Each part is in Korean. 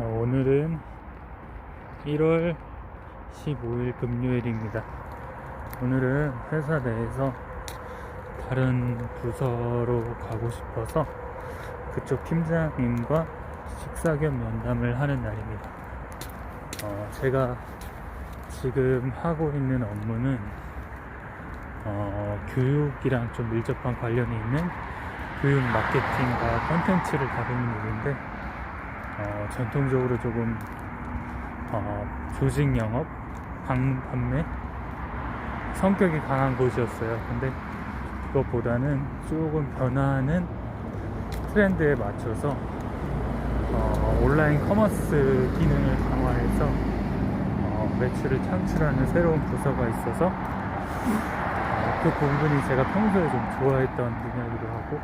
어, 오늘은 1월 15일 금요일입니다. 오늘은 회사 내에서 다른 부서로 가고 싶어서 그쪽 팀장님과 식사 겸 면담을 하는 날입니다. 어, 제가 지금 하고 있는 업무는 어, 교육이랑 좀 밀접한 관련이 있는 교육 마케팅과 컨텐츠를 다루는 일인데 어, 전통적으로 조금 어, 조직 영업, 방, 판매 성격이 강한 곳이었어요. 근데 그것보다는 조금 변화하는 트렌드에 맞춰서 어, 온라인 커머스 기능을 강화해서 어, 매출을 창출하는 새로운 부서가 있어서 어, 그 부분이 제가 평소에 좀 좋아했던 분야이기도 하고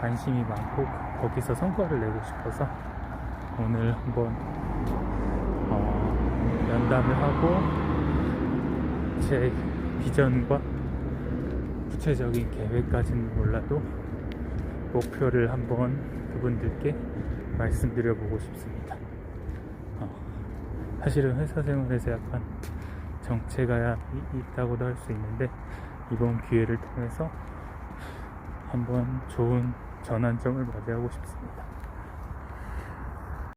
관심이 많고 거기서 성과를 내고 싶어서 오늘 한번 어, 면담을 하고 제 비전과 구체적인 계획까지는 몰라도 목표를 한번 그분들께 말씀드려 보고 싶습니다. 어, 사실은 회사 생활에서 약간 정체가 있다고도 할 수 있는데 이번 기회를 통해서 한번 좋은 전환점을 맞이하고 싶습니다.